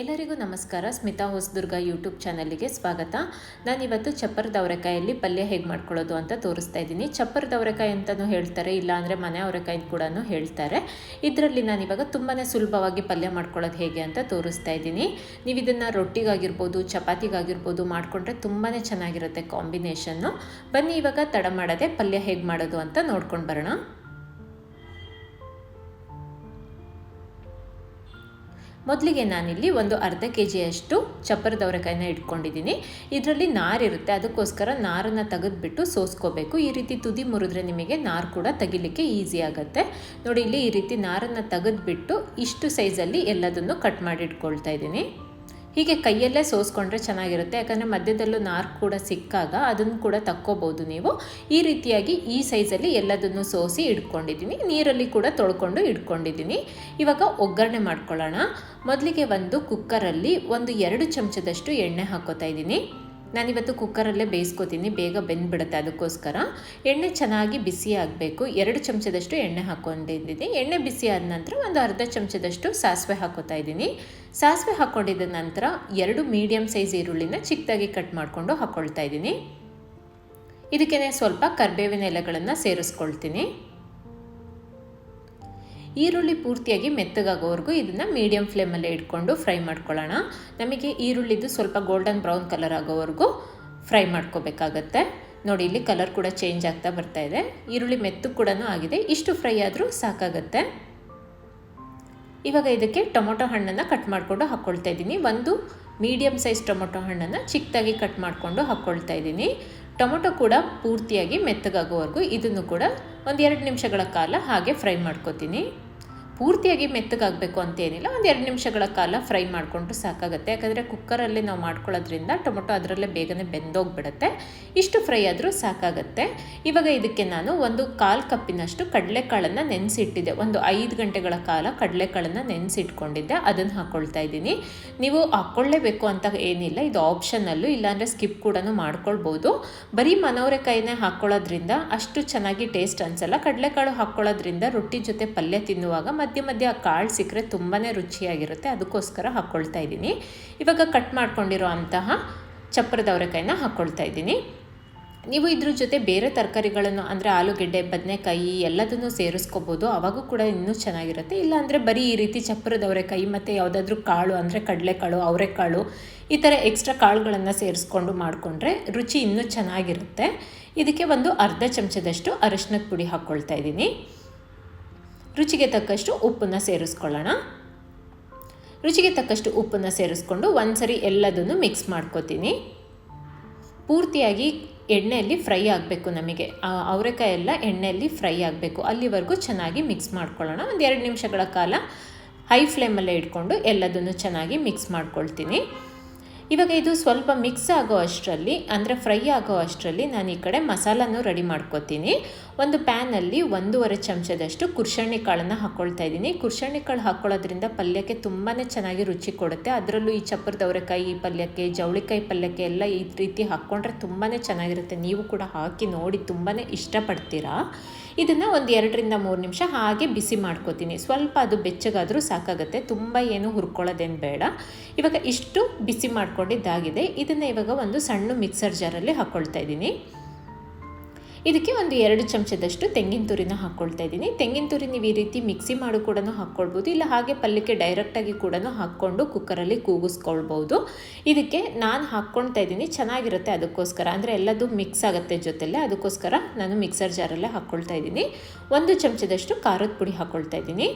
ಎಲ್ಲರಿಗೂ ನಮಸ್ಕಾರ. ಸ್ಮಿತಾ ಹೊಸದುರ್ಗ ಯೂಟ್ಯೂಬ್ ಚಾನಲ್ಗೆ ಸ್ವಾಗತ. ನಾನಿವತ್ತು ಚಪ್ಪರ್ ದವರೆಕಾಯಲ್ಲಿ ಪಲ್ಯ ಹೇಗೆ ಮಾಡ್ಕೊಳ್ಳೋದು ಅಂತ ತೋರಿಸ್ತಾ ಇದ್ದೀನಿ. ಚಪ್ಪರ್ ದವರೆಕಾಯಿ ಅಂತಲೂ ಹೇಳ್ತಾರೆ ಇಲ್ಲಾಂದರೆ ಮನೆ ಅವರೆಕಾಯಿ ಕೂಡ ಹೇಳ್ತಾರೆ. ಇದರಲ್ಲಿ ನಾನಿವಾಗ ತುಂಬಾ ಸುಲಭವಾಗಿ ಪಲ್ಯ ಮಾಡ್ಕೊಳ್ಳೋದು ಹೇಗೆ ಅಂತ ತೋರಿಸ್ತಾ ಇದ್ದೀನಿ. ನೀವು ಇದನ್ನು ರೊಟ್ಟಿಗಾಗಿರ್ಬೋದು, ಚಪಾತಿಗಾಗಿರ್ಬೋದು ಮಾಡಿಕೊಂಡ್ರೆ ತುಂಬಾ ಚೆನ್ನಾಗಿರುತ್ತೆ ಕಾಂಬಿನೇಷನ್ನು. ಬನ್ನಿ ಇವಾಗ ತಡ ಮಾಡದೆ ಪಲ್ಯ ಹೇಗೆ ಮಾಡೋದು ಅಂತ ನೋಡ್ಕೊಂಡು ಬರೋಣ. ಮೊದಲಿಗೆ ನಾನಿಲ್ಲಿ ಒಂದು ಅರ್ಧ ಕೆ ಜಿಯಷ್ಟು ಚಪ್ಪರದವರೆಕಾಯಿನ ಇಟ್ಕೊಂಡಿದ್ದೀನಿ. ಇದರಲ್ಲಿ ನಾರಿರುತ್ತೆ, ಅದಕ್ಕೋಸ್ಕರ ನಾರನ್ನು ತೆಗೆದುಬಿಟ್ಟು ಸೋಸ್ಕೋಬೇಕು. ಈ ರೀತಿ ತುದಿ ಮುರಿದ್ರೆ ನಿಮಗೆ ನಾರು ಕೂಡ ತೆಗಿಲಿಕ್ಕೆ ಈಸಿ ಆಗುತ್ತೆ. ನೋಡಿ, ಇಲ್ಲಿ ಈ ರೀತಿ ನಾರನ್ನು ತೆಗೆದುಬಿಟ್ಟು ಇಷ್ಟು ಸೈಜಲ್ಲಿ ಎಲ್ಲದನ್ನು ಕಟ್ ಮಾಡಿ ಇಟ್ಕೊಳ್ತಾ ಇದ್ದೀನಿ. ಹೀಗೆ ಕೈಯಲ್ಲೇ ಸೋಸ್ಕೊಂಡ್ರೆ ಚೆನ್ನಾಗಿರುತ್ತೆ. ಯಾಕಂದರೆ ಮಧ್ಯದಲ್ಲೂ ನಾರು ಕೂಡ ಸಿಕ್ಕಾಗ ಅದನ್ನು ಕೂಡ ತಕ್ಕೋಬೋದು ನೀವು. ಈ ರೀತಿಯಾಗಿ ಈ ಸೈಜಲ್ಲಿ ಎಲ್ಲದನ್ನು ಸೋಸಿ ಇಟ್ಕೊಂಡಿದ್ದೀನಿ ನೀರಲ್ಲಿ ಕೂಡ ತೊಳ್ಕೊಂಡು ಇಟ್ಕೊಂಡಿದ್ದೀನಿ ಇವಾಗ ಒಗ್ಗರಣೆ ಮಾಡ್ಕೊಳ್ಳೋಣ. ಮೊದಲಿಗೆ ಒಂದು ಕುಕ್ಕರಲ್ಲಿ ಒಂದು ಎರಡು ಚಮಚದಷ್ಟು ಎಣ್ಣೆ ಹಾಕೋತಾ ಇದ್ದೀನಿ. ನಾನಿವತ್ತು ಕುಕ್ಕರಲ್ಲೇ ಬೇಯಿಸ್ಕೋತೀನಿ, ಬೇಗ ಬೆಂದ್ಬಿಡುತ್ತೆ ಅದಕ್ಕೋಸ್ಕರ. ಎಣ್ಣೆ ಚೆನ್ನಾಗಿ ಬಿಸಿ ಆಗಬೇಕು. ಎರಡು ಚಮಚದಷ್ಟು ಎಣ್ಣೆ ಹಾಕ್ಕೊಂಡಿದ್ದೀನಿ ಎಣ್ಣೆ ಬಿಸಿ ಆದ ನಂತರ ಒಂದು ಅರ್ಧ ಚಮಚದಷ್ಟು ಸಾಸಿವೆ ಹಾಕೋತಾ ಇದ್ದೀನಿ. ಸಾಸಿವೆ ಹಾಕ್ಕೊಂಡಿದ್ದ ನಂತರ ಎರಡು ಮೀಡಿಯಮ್ ಸೈಜ್ ಈರುಳ್ಳಿನ ಚಿಕ್ಕದಾಗಿ ಕಟ್ ಮಾಡಿಕೊಂಡು ಹಾಕ್ಕೊಳ್ತಾ ಇದ್ದೀನಿ. ಇದಕ್ಕೆ ಸ್ವಲ್ಪ ಕರ್ಬೇವಿನ ಎಲೆಗಳನ್ನು ಸೇರಿಸ್ಕೊಳ್ತೀನಿ. ಈರುಳ್ಳಿ ಪೂರ್ತಿಯಾಗಿ ಮೆತ್ತಗಾಗೋವರೆಗೂ ಇದನ್ನು ಮೀಡಿಯಂ ಫ್ಲೇಮಲ್ಲೇ ಇಟ್ಕೊಂಡು ಫ್ರೈ ಮಾಡ್ಕೊಳ್ಳೋಣ. ನಮಗೆ ಈರುಳ್ಳಿದು ಸ್ವಲ್ಪ ಗೋಲ್ಡನ್ ಬ್ರೌನ್ ಕಲರ್ ಆಗೋವರೆಗೂ ಫ್ರೈ ಮಾಡ್ಕೋಬೇಕಾಗತ್ತೆ. ನೋಡಿ, ಇಲ್ಲಿ ಕಲರ್ ಕೂಡ ಚೇಂಜ್ ಆಗ್ತಾ ಬರ್ತಾ ಇದೆ. ಈರುಳ್ಳಿ ಮೆತ್ತು ಕೂಡ ಆಗಿದೆ. ಇಷ್ಟು ಫ್ರೈ ಆದರೂ ಸಾಕಾಗತ್ತೆ. ಇವಾಗ ಇದಕ್ಕೆ ಟೊಮೊಟೊ ಹಣ್ಣನ್ನು ಕಟ್ ಮಾಡಿಕೊಂಡು ಹಾಕ್ಕೊಳ್ತಾ ಇದ್ದೀನಿ. ಒಂದು ಮೀಡಿಯಮ್ ಸೈಜ್ ಟೊಮೊಟೊ ಹಣ್ಣನ್ನು ಚಿಕ್ಕದಾಗಿ ಕಟ್ ಮಾಡಿಕೊಂಡು ಹಾಕ್ಕೊಳ್ತಾ ಇದ್ದೀನಿ. ಟೊಮೊಟೊ ಕೂಡ ಪೂರ್ತಿಯಾಗಿ ಮೆತ್ತಗಾಗೋವರೆಗೂ ಇದನ್ನು ಕೂಡ ಒಂದು ಎರಡು ನಿಮಿಷಗಳ ಕಾಲ ಹಾಗೆ ಫ್ರೈ ಮಾಡ್ಕೋತೀನಿ. ಪೂರ್ತಿಯಾಗಿ ಮೆತ್ತಗಾಗಬೇಕು ಅಂತೇನಿಲ್ಲ ಒಂದು ಎರಡು ನಿಮಿಷಗಳ ಕಾಲ ಫ್ರೈ ಮಾಡಿಕೊಂಡ್ರು ಸಾಕಾಗುತ್ತೆ. ಯಾಕಂದರೆ ಕುಕ್ಕರಲ್ಲಿ ನಾವು ಮಾಡ್ಕೊಳ್ಳೋದ್ರಿಂದ ಟೊಮೊಟೊ ಅದರಲ್ಲೇ ಬೇಗನೆ ಬೆಂದೋಗ್ಬಿಡುತ್ತೆ. ಇಷ್ಟು ಫ್ರೈ ಆದರೂ ಸಾಕಾಗುತ್ತೆ. ಇವಾಗ ಇದಕ್ಕೆ ನಾನು ಒಂದು ಕಾಲು ಕಪ್ಪಿನಷ್ಟು ಕಡಲೆಕಾಳನ್ನು ನೆನೆಸಿಟ್ಟಿದ್ದೆ. ಒಂದು ಐದು ಗಂಟೆಗಳ ಕಾಲ ಕಡಲೆಕಾಳನ್ನು ನೆನೆಸಿಟ್ಕೊಂಡಿದ್ದೆ. ಅದನ್ನು ಹಾಕ್ಕೊಳ್ತಾ ಇದ್ದೀನಿ. ನೀವು ಹಾಕ್ಕೊಳ್ಳೇಬೇಕು ಅಂತ ಏನಿಲ್ಲ. ಇದು ಆಪ್ಷನಲ್ಲೂ ಇಲ್ಲಾಂದರೆ ಸ್ಕಿಪ್ ಕೂಡ ಮಾಡ್ಕೊಳ್ಬೋದು. ಬರೀ ಮನವರೆಕಾಯಿನೇ ಹಾಕ್ಕೊಳ್ಳೋದ್ರಿಂದ ಅಷ್ಟು ಚೆನ್ನಾಗಿ ಟೇಸ್ಟ್ ಅನಿಸಲ್ಲ. ಕಡಲೆಕಾಳು ಹಾಕ್ಕೊಳ್ಳೋದ್ರಿಂದ ರೊಟ್ಟಿ ಜೊತೆ ಪಲ್ಯ ತಿನ್ನುವಾಗ ಮಧ್ಯ ಮಧ್ಯ ಆ ಕಾಳು ಸಿಕ್ಕರೆ ತುಂಬಾ ರುಚಿಯಾಗಿರುತ್ತೆ, ಅದಕ್ಕೋಸ್ಕರ ಹಾಕ್ಕೊಳ್ತಾ ಇದ್ದೀನಿ. ಇವಾಗ ಕಟ್ ಮಾಡ್ಕೊಂಡಿರೋ ಅಂತಹ ಚಪ್ಪರದ ಅವರೆಕಾಯಿನ ಹಾಕ್ಕೊಳ್ತಾ ಇದ್ದೀನಿ. ನೀವು ಇದ್ರ ಜೊತೆ ಬೇರೆ ತರಕಾರಿಗಳನ್ನು ಅಂದರೆ ಆಲೂಗೆಡ್ಡೆ, ಬದನೆಕಾಯಿ ಎಲ್ಲದನ್ನು ಸೇರಿಸ್ಕೋಬೋದು. ಅವಾಗೂ ಕೂಡ ಇನ್ನೂ ಚೆನ್ನಾಗಿರುತ್ತೆ. ಇಲ್ಲಾಂದರೆ ಬರೀ ಈ ರೀತಿ ಚಪ್ಪರದ ಅವರೆಕಾಯಿ ಮತ್ತು ಯಾವುದಾದ್ರೂ ಕಾಳು ಅಂದರೆ ಕಡಲೆಕಾಳು, ಅವರೆಕಾಳು ಈ ಥರ ಎಕ್ಸ್ಟ್ರಾ ಕಾಳುಗಳನ್ನು ಸೇರಿಸ್ಕೊಂಡು ಮಾಡಿಕೊಂಡ್ರೆ ರುಚಿ ಇನ್ನೂ ಚೆನ್ನಾಗಿರುತ್ತೆ. ಇದಕ್ಕೆ ಒಂದು ಅರ್ಧ ಚಮಚದಷ್ಟು ಅರಶಿನದ ಪುಡಿ ಹಾಕ್ಕೊಳ್ತಾ ಇದ್ದೀನಿ. ರುಚಿಗೆ ತಕ್ಕಷ್ಟು ಉಪ್ಪನ್ನು ಸೇರಿಸ್ಕೊಳ್ಳೋಣ. ರುಚಿಗೆ ತಕ್ಕಷ್ಟು ಉಪ್ಪನ್ನು ಸೇರಿಸ್ಕೊಂಡು ಒಂದ್ಸರಿ ಎಲ್ಲದನ್ನು ಮಿಕ್ಸ್ ಮಾಡ್ಕೋತೀನಿ. ಪೂರ್ತಿಯಾಗಿ ಎಣ್ಣೆಯಲ್ಲಿ ಫ್ರೈ ಆಗಬೇಕು ನಮಗೆ. ಅವರೆಕಾಯಿ ಎಲ್ಲ ಎಣ್ಣೆಯಲ್ಲಿ ಫ್ರೈ ಆಗಬೇಕು. ಅಲ್ಲಿವರೆಗೂ ಚೆನ್ನಾಗಿ ಮಿಕ್ಸ್ ಮಾಡ್ಕೊಳ್ಳೋಣ. ಒಂದು ಎರಡು ನಿಮಿಷಗಳ ಕಾಲ ಹೈ ಫ್ಲೇಮಲ್ಲೇ ಇಟ್ಕೊಂಡು ಎಲ್ಲದನ್ನು ಚೆನ್ನಾಗಿ ಮಿಕ್ಸ್ ಮಾಡ್ಕೊಳ್ತೀನಿ. ಇವಾಗ ಇದು ಸ್ವಲ್ಪ ಮಿಕ್ಸ್ ಆಗೋ ಅಷ್ಟರಲ್ಲಿ, ಅಂದರೆ ಫ್ರೈ ಆಗೋ ಅಷ್ಟರಲ್ಲಿ ನಾನು ಈ ಕಡೆ ಮಸಾಲನೂ ರೆಡಿ ಮಾಡ್ಕೋತೀನಿ. ಒಂದು ಪ್ಯಾನಲ್ಲಿ ಒಂದೂವರೆ ಚಮಚದಷ್ಟು ಕುರ್ಷಣ್ಣಿ ಕಾಳನ್ನು ಹಾಕ್ಕೊಳ್ತಾ ಇದ್ದೀನಿ. ಕುರ್ಷಣ್ಣಿ ಕಾಳು ಹಾಕ್ಕೊಳ್ಳೋದ್ರಿಂದ ಪಲ್ಯಕ್ಕೆ ತುಂಬಾ ಚೆನ್ನಾಗಿ ರುಚಿ ಕೊಡುತ್ತೆ. ಅದರಲ್ಲೂ ಈ ಚಪ್ಪರದವರೆಕಾಯಿ ಪಲ್ಯಕ್ಕೆ, ಜವಳಿಕಾಯಿ ಪಲ್ಯಕ್ಕೆ ಎಲ್ಲ ಈ ರೀತಿ ಹಾಕ್ಕೊಂಡ್ರೆ ತುಂಬಾ ಚೆನ್ನಾಗಿರುತ್ತೆ. ನೀವು ಕೂಡ ಹಾಕಿ ನೋಡಿ ತುಂಬಾ ಇಷ್ಟಪಡ್ತೀರಾ? ಇದನ್ನು ಒಂದು ಎರಡರಿಂದ ಮೂರು ನಿಮಿಷ ಹಾಗೆ ಬಿಸಿ ಮಾಡ್ಕೋತೀನಿ. ಸ್ವಲ್ಪ ಅದು ಬೆಚ್ಚಗಾದರೂ ಸಾಕಾಗುತ್ತೆ. ತುಂಬ ಏನು ಹುರ್ಕೊಳ್ಳೋದೇನು ಬೇಡ. ಇವಾಗ ಇಷ್ಟು ಬಿಸಿ ಮಾಡ್ಕೊಂಡಿದ್ದಾಗಿದೆ. ಇದನ್ನು ಇವಾಗ ಒಂದು ಸಣ್ಣ ಮಿಕ್ಸರ್ ಜಾರಲ್ಲಿ ಹಾಕ್ಕೊಳ್ತಾ ಇದ್ದೀನಿ. ಇದಕ್ಕೆ ಒಂದು ಎರಡು ಚಮಚದಷ್ಟು ತೆಂಗಿನ ತುರಿನ ಹಾಕ್ಕೊಳ್ತಾ ಇದ್ದೀನಿ. ತೆಂಗಿನ ತುರಿ ನೀವು ಈ ರೀತಿ ಮಿಕ್ಸಿ ಮಾಡಿ ಕೂಡ ಹಾಕ್ಕೊಳ್ಬೋದು. ಇಲ್ಲ ಹಾಗೆ ಪಲ್ಯಕ್ಕೆ ಡೈರೆಕ್ಟಾಗಿ ಕೂಡ ಹಾಕ್ಕೊಂಡು ಕುಕ್ಕರಲ್ಲಿ ಕೂಗಿಸ್ಕೊಳ್ಬೋದು. ಇದಕ್ಕೆ ನಾನು ಹಾಕ್ಕೊಳ್ತಾ ಇದ್ದೀನಿ. ಚೆನ್ನಾಗಿರುತ್ತೆ ಅದಕ್ಕೋಸ್ಕರ. ಅಂದರೆ ಎಲ್ಲದು ಮಿಕ್ಸ್ ಆಗುತ್ತೆ ಜೊತೆಲೆ. ಅದಕ್ಕೋಸ್ಕರ ನಾನು ಮಿಕ್ಸರ್ ಜಾರಲ್ಲೇ ಹಾಕ್ಕೊಳ್ತಾ ಇದ್ದೀನಿ. ಒಂದು ಚಮಚದಷ್ಟು ಖಾರದ ಪುಡಿ ಹಾಕ್ಕೊಳ್ತಾ ಇದ್ದೀನಿ.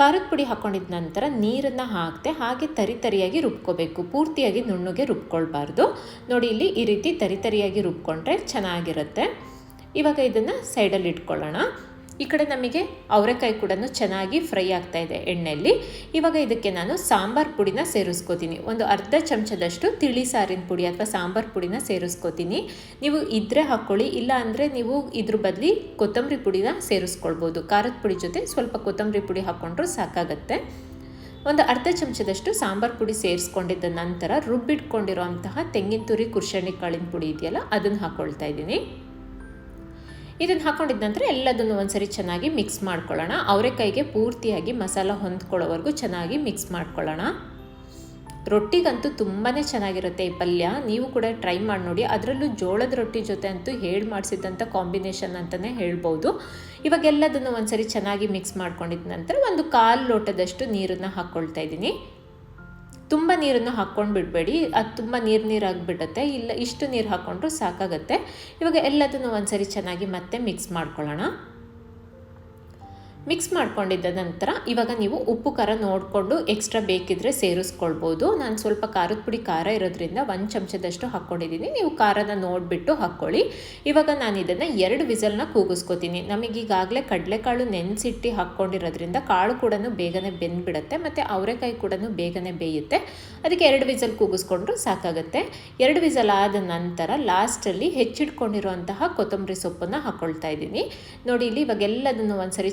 ಖಾರದ ಪುಡಿ ಹಾಕ್ಕೊಂಡಿದ ನಂತರ ನೀರನ್ನು ಹಾಕಿದೆ ಹಾಗೆ ತರಿ ತರಿಯಾಗಿ ರುಬ್ಕೋಬೇಕು. ಪೂರ್ತಿಯಾಗಿ ನುಣ್ಣಗೆ ರುಬ್ಕೊಳ್ಬಾರ್ದು. ನೋಡಿ ಇಲ್ಲಿ ಈ ರೀತಿ ತರಿತರಿಯಾಗಿ ರುಬ್ಕೊಂಡ್ರೆ ಚೆನ್ನಾಗಿರುತ್ತೆ. ಇವಾಗ ಇದನ್ನು ಸೈಡಲ್ಲಿ ಇಟ್ಕೊಳ್ಳೋಣ. ಈ ಕಡೆ ನಮಗೆ ಅವರೆಕಾಯಿ ಕೂಡ ಚೆನ್ನಾಗಿ ಫ್ರೈ ಆಗ್ತಾ ಇದೆ ಎಣ್ಣೆಯಲ್ಲಿ ಇವಾಗ ಇದಕ್ಕೆ ನಾನು ಸಾಂಬಾರ್ ಪುಡಿನ ಸೇರಿಸ್ಕೋತೀನಿ. ಒಂದು ಅರ್ಧ ಚಮಚದಷ್ಟು ತಿಳಿ ಸಾರಿನ ಪುಡಿ ಅಥವಾ ಸಾಂಬಾರ್ ಪುಡಿನ ಸೇರಿಸ್ಕೋತೀನಿ. ನೀವು ಇದ್ರೆ ಹಾಕ್ಕೊಳ್ಳಿ ಇಲ್ಲ ಅಂದರೆ ನೀವು ಇದ್ರ ಬದಲಿ ಕೊತ್ತಂಬರಿ ಪುಡಿನ ಸೇರಿಸ್ಕೊಳ್ಬೋದು. ಖಾರದ ಪುಡಿ ಜೊತೆ ಸ್ವಲ್ಪ ಕೊತ್ತಂಬರಿ ಪುಡಿ ಹಾಕ್ಕೊಂಡ್ರೂ ಸಾಕಾಗತ್ತೆ. ಒಂದು ಅರ್ಧ ಚಮಚದಷ್ಟು ಸಾಂಬಾರ್ ಪುಡಿ ಸೇರಿಸ್ಕೊಂಡಿದ್ದ ನಂತರ ರುಬ್ಬಿಟ್ಕೊಂಡಿರೋ ಅಂತಹ ತೆಂಗಿನ ತುರಿ ಕುರ್ಷಣಿ ಕಾಳಿನ ಪುಡಿ ಇದೆಯಲ್ಲ, ಅದನ್ನು ಹಾಕ್ಕೊಳ್ತಾ ಇದ್ದೀನಿ. ಇದನ್ನು ಹಾಕೊಂಡಿದ ನಂತರ ಎಲ್ಲದನ್ನು ಒಂದ್ಸರಿ ಚೆನ್ನಾಗಿ ಮಿಕ್ಸ್ ಮಾಡ್ಕೊಳ್ಳೋಣ. ಅವರೆಕಾಯಿಗೆ ಪೂರ್ತಿಯಾಗಿ ಮಸಾಲ ಹೊಂದ್ಕೊಳ್ಳೋವರೆಗೂ ಚೆನ್ನಾಗಿ ಮಿಕ್ಸ್ ಮಾಡ್ಕೊಳ್ಳೋಣ. ರೊಟ್ಟಿಗಂತೂ ತುಂಬಾ ಚೆನ್ನಾಗಿರುತ್ತೆ ಈ ಪಲ್ಯ. ನೀವು ಕೂಡ ಟ್ರೈ ಮಾಡಿ ನೋಡಿ. ಅದರಲ್ಲೂ ಜೋಳದ ರೊಟ್ಟಿ ಜೊತೆ ಅಂತೂ ಹೇಳಿ ಮಾಡಿಸಿದ್ದಂಥ ಕಾಂಬಿನೇಷನ್ ಅಂತಲೇ ಹೇಳ್ಬೋದು. ಇವಾಗ ಎಲ್ಲದನ್ನು ಒಂದ್ಸರಿ ಚೆನ್ನಾಗಿ ಮಿಕ್ಸ್ ಮಾಡ್ಕೊಂಡಿದ್ದ ನಂತರ ಒಂದು ಕಾಲು ಲೋಟದಷ್ಟು ನೀರನ್ನು ಹಾಕ್ಕೊಳ್ತಾ ಇದ್ದೀನಿ. ತುಂಬ ನೀರನ್ನು ಹಾಕ್ಕೊಂಡು ಬಿಡಬೇಡಿ. ಅದು ತುಂಬ ನೀರು ನೀರಾಗಿಬಿಡುತ್ತೆ. ಇಲ್ಲ, ಇಷ್ಟು ನೀರು ಹಾಕ್ಕೊಂಡ್ರೂ ಸಾಕಾಗುತ್ತೆ. ಇವಾಗ ಎಲ್ಲದನ್ನು ಒಂದ್ಸರಿ ಚೆನ್ನಾಗಿ ಮತ್ತೆ ಮಿಕ್ಸ್ ಮಾಡ್ಕೊಳ್ಳೋಣ. ಮಿಕ್ಸ್ ಮಾಡ್ಕೊಂಡಿದ್ದ ನಂತರ ಇವಾಗ ನೀವು ಉಪ್ಪು, ಖಾರ ನೋಡಿಕೊಂಡು ಎಕ್ಸ್ಟ್ರಾ ಬೇಕಿದ್ರೆ ಸೇರಿಸ್ಕೊಳ್ಬೋದು. ನಾನು ಸ್ವಲ್ಪ ಖಾರದ ಪುಡಿ, ಖಾರ ಇರೋದ್ರಿಂದ ಒಂದು ಚಮಚದಷ್ಟು ಹಾಕ್ಕೊಂಡಿದ್ದೀನಿ ನೀವು ಖಾರನ ನೋಡಿಬಿಟ್ಟು ಹಾಕ್ಕೊಳ್ಳಿ. ಇವಾಗ ನಾನು ಇದನ್ನು ಎರಡು ವಿಸಲ್ನ ಕೂಗಿಸ್ಕೊತೀನಿ. ನಮಗೀಗಾಗಲೇ ಕಡಲೆಕಾಳು ನೆನೆಸಿಟ್ಟು ಹಾಕ್ಕೊಂಡಿರೋದ್ರಿಂದ ಕಾಳು ಕೂಡ ಬೇಗನೆ ಬೆಂದ್ಬಿಡುತ್ತೆ, ಮತ್ತು ಅವರೆಕಾಯಿ ಕೂಡ ಬೇಗನೆ ಬೇಯುತ್ತೆ. ಅದಕ್ಕೆ ಎರಡು ವಿಸಲ್ ಕೂಗಿಸ್ಕೊಂಡ್ರು ಸಾಕಾಗುತ್ತೆ. ಎರಡು ವಿಸಲ್ ಆದ ನಂತರ ಲಾಸ್ಟಲ್ಲಿ ಹೆಚ್ಚಿಟ್ಕೊಂಡಿರುವಂತಹ ಕೊತ್ತಂಬರಿ ಸೊಪ್ಪನ್ನು ಹಾಕ್ಕೊಳ್ತಾ ಇದ್ದೀನಿ. ನೋಡಿ, ಇಲ್ಲಿ ಇವಾಗ ಎಲ್ಲದನ್ನು ಒಂದ್ಸರಿ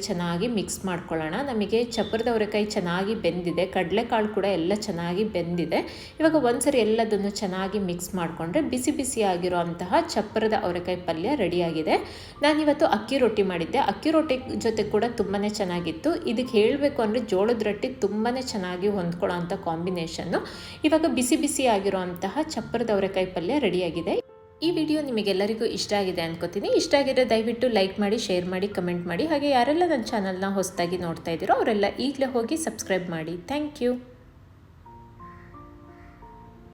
ಚೆನ್ನಾಗಿ ಮಿಕ್ಸ್ ಮಾಡ್ಕೊಳ್ಳೋಣ. ನಮಗೆ ಚಪ್ಪರದ ಅವರೆಕಾಯಿ ಚೆನ್ನಾಗಿ ಬೆಂದಿದೆ. ಕಡಲೆಕಾಳು ಕೂಡ ಎಲ್ಲ ಚೆನ್ನಾಗಿ ಬೆಂದಿದೆ. ಇವಾಗ ಒಂದ್ಸರಿ ಎಲ್ಲದನ್ನು ಚೆನ್ನಾಗಿ ಮಿಕ್ಸ್ ಮಾಡಿಕೊಂಡ್ರೆ ಬಿಸಿ ಬಿಸಿ ಆಗಿರೋ ಅಂತಹ ಚಪ್ಪರದ ಅವರೆಕಾಯಿ ಪಲ್ಯ ರೆಡಿಯಾಗಿದೆ. ನಾನಿವತ್ತು ಅಕ್ಕಿ ರೊಟ್ಟಿ ಮಾಡಿದ್ದೆ. ಅಕ್ಕಿ ರೊಟ್ಟಿ ಜೊತೆ ಕೂಡ ತುಂಬಾ ಚೆನ್ನಾಗಿತ್ತು. ಇದಕ್ಕೆ ಹೇಳಬೇಕು ಅಂದರೆ ಜೋಳದ ರೊಟ್ಟಿ ತುಂಬಾ ಚೆನ್ನಾಗಿ ಹೊಂದ್ಕೊಳ್ಳೋ ಅಂಥ ಕಾಂಬಿನೇಷನ್ನು ಇವಾಗ ಬಿಸಿ ಬಿಸಿ ಆಗಿರೋ ಅಂತಹ ಚಪ್ಪರದ ಅವರೆಕಾಯಿ ಪಲ್ಯ ರೆಡಿಯಾಗಿದೆ. ಈ ವಿಡಿಯೋ ನಿಮಗೆಲ್ಲರಿಗೂ ಇಷ್ಟ ಆಗಿದೆ ಅನ್ಕೋತೀನಿ. ಇಷ್ಟ ಆಗಿದ್ರೆ ದಯವಿಟ್ಟು ಲೈಕ್ ಮಾಡಿ, ಶೇರ್ ಮಾಡಿ, ಕಮೆಂಟ್ ಮಾಡಿ. ಹಾಗೆ ಯಾರೆಲ್ಲ ನನ್ನ ಚಾನಲ್ನ ಹೊಸದಾಗಿ ನೋಡ್ತಾ ಇದ್ದೀರೋ ಅವರೆಲ್ಲ ಈಗಲೇ ಹೋಗಿ ಸಬ್ಸ್ಕ್ರೈಬ್ ಮಾಡಿ. Thank you.